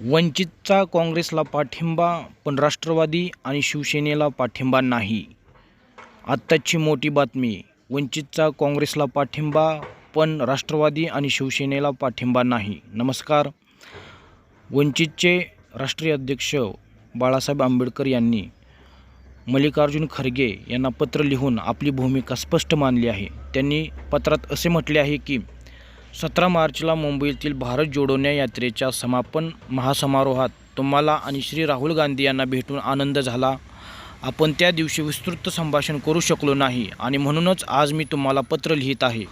वंचितचा काँग्रेसला पाठिंबा पण राष्ट्रवादी आणि शिवसेनेला पाठिंबा नाही. आत्ताची मोठी बातमी वंचितचा काँग्रेसला पाठिंबा पण राष्ट्रवादी आणि शिवसेनेला पाठिंबा नाही. नमस्कार. वंचितचे राष्ट्रीय अध्यक्ष बाळासाहेब आंबेडकर यांनी मल्लिकार्जुन खरगे यांना पत्र लिहून आपली भूमिका स्पष्ट मानली आहे. त्यांनी पत्रात असे म्हटले आहे की सतरा मार्चला मुंबईतील भारत जोडोन्या यात्रेच्या समापन महासमारोहात तुम्हाला आणि श्री राहुल गांधी यांना भेटून आनंद झाला. आपण त्या दिवशी विस्तृत संभाषण करू शकलो नाही आणि म्हणूनच आज मी तुम्हाला पत्र लिहित आहे.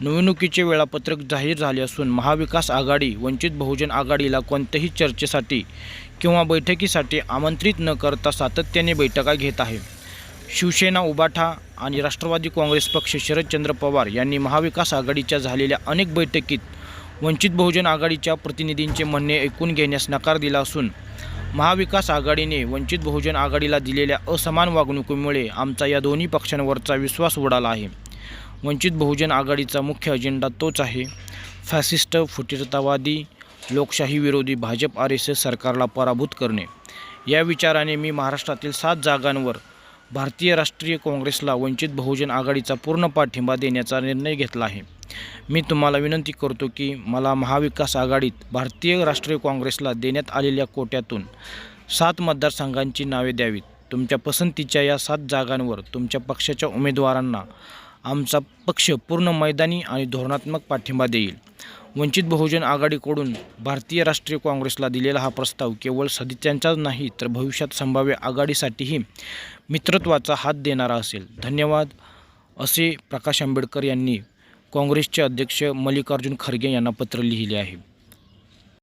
निवडणुकीचे वेळापत्रक जाहीर झाले असून महाविकास आघाडी वंचित बहुजन आघाडीला कोणत्याही चर्चेसाठी किंवा बैठकीसाठी आमंत्रित न करता सातत्याने बैठका घेत आहे. शिवसेना उबाठा आणि राष्ट्रवादी काँग्रेस पक्ष शरदचंद्र पवार यांनी महाविकास आघाडीच्या झालेल्या अनेक बैठकीत वंचित बहुजन आघाडीच्या प्रतिनिधींचे म्हणणे ऐकून घेण्यास नकार दिला असून महाविकास आघाडीने वंचित बहुजन आघाडीला दिलेल्या असमान वागणुकीमुळे आमचा या दोन्ही पक्षांवरचा विश्वास उडाला आहे. वंचित बहुजन आघाडीचा मुख्य अजेंडा तोच आहे. फॅसिस्ट फुटीरतावादी लोकशाही विरोधी भाजप आर एस एस सरकारला पराभूत करणे. या विचाराने मी महाराष्ट्रातील सात जागांवर भारतीय राष्ट्रीय काँग्रेसला वंचित बहुजन आघाडीचा पूर्ण पाठिंबा देण्याचा निर्णय घेतला आहे. मी तुम्हाला विनंती करतो की मला महाविकास आघाडीत भारतीय राष्ट्रीय काँग्रेसला देण्यात आलेल्या कोट्यातून सात मतदारसंघांची नावे द्यावीत. तुमच्या पसंतीच्या या सात जागांवर तुमच्या पक्षाच्या उमेदवारांना आमचा पक्ष पूर्ण मैदानी आणि धोरणात्मक पाठिंबा देईल. वंचित बहुजन आघाडीकडून भारतीय राष्ट्रीय काँग्रेसला दिलेला हा प्रस्ताव केवळ सदित्यांचाच नाही तर भविष्यात संभाव्य आघाडीसाठीही मित्रत्वाचा हात देणारा असेल. धन्यवाद. असे प्रकाश आंबेडकर यांनी काँग्रेसचे अध्यक्ष मल्लिकार्जुन खरगे यांना पत्र लिहिले आहे.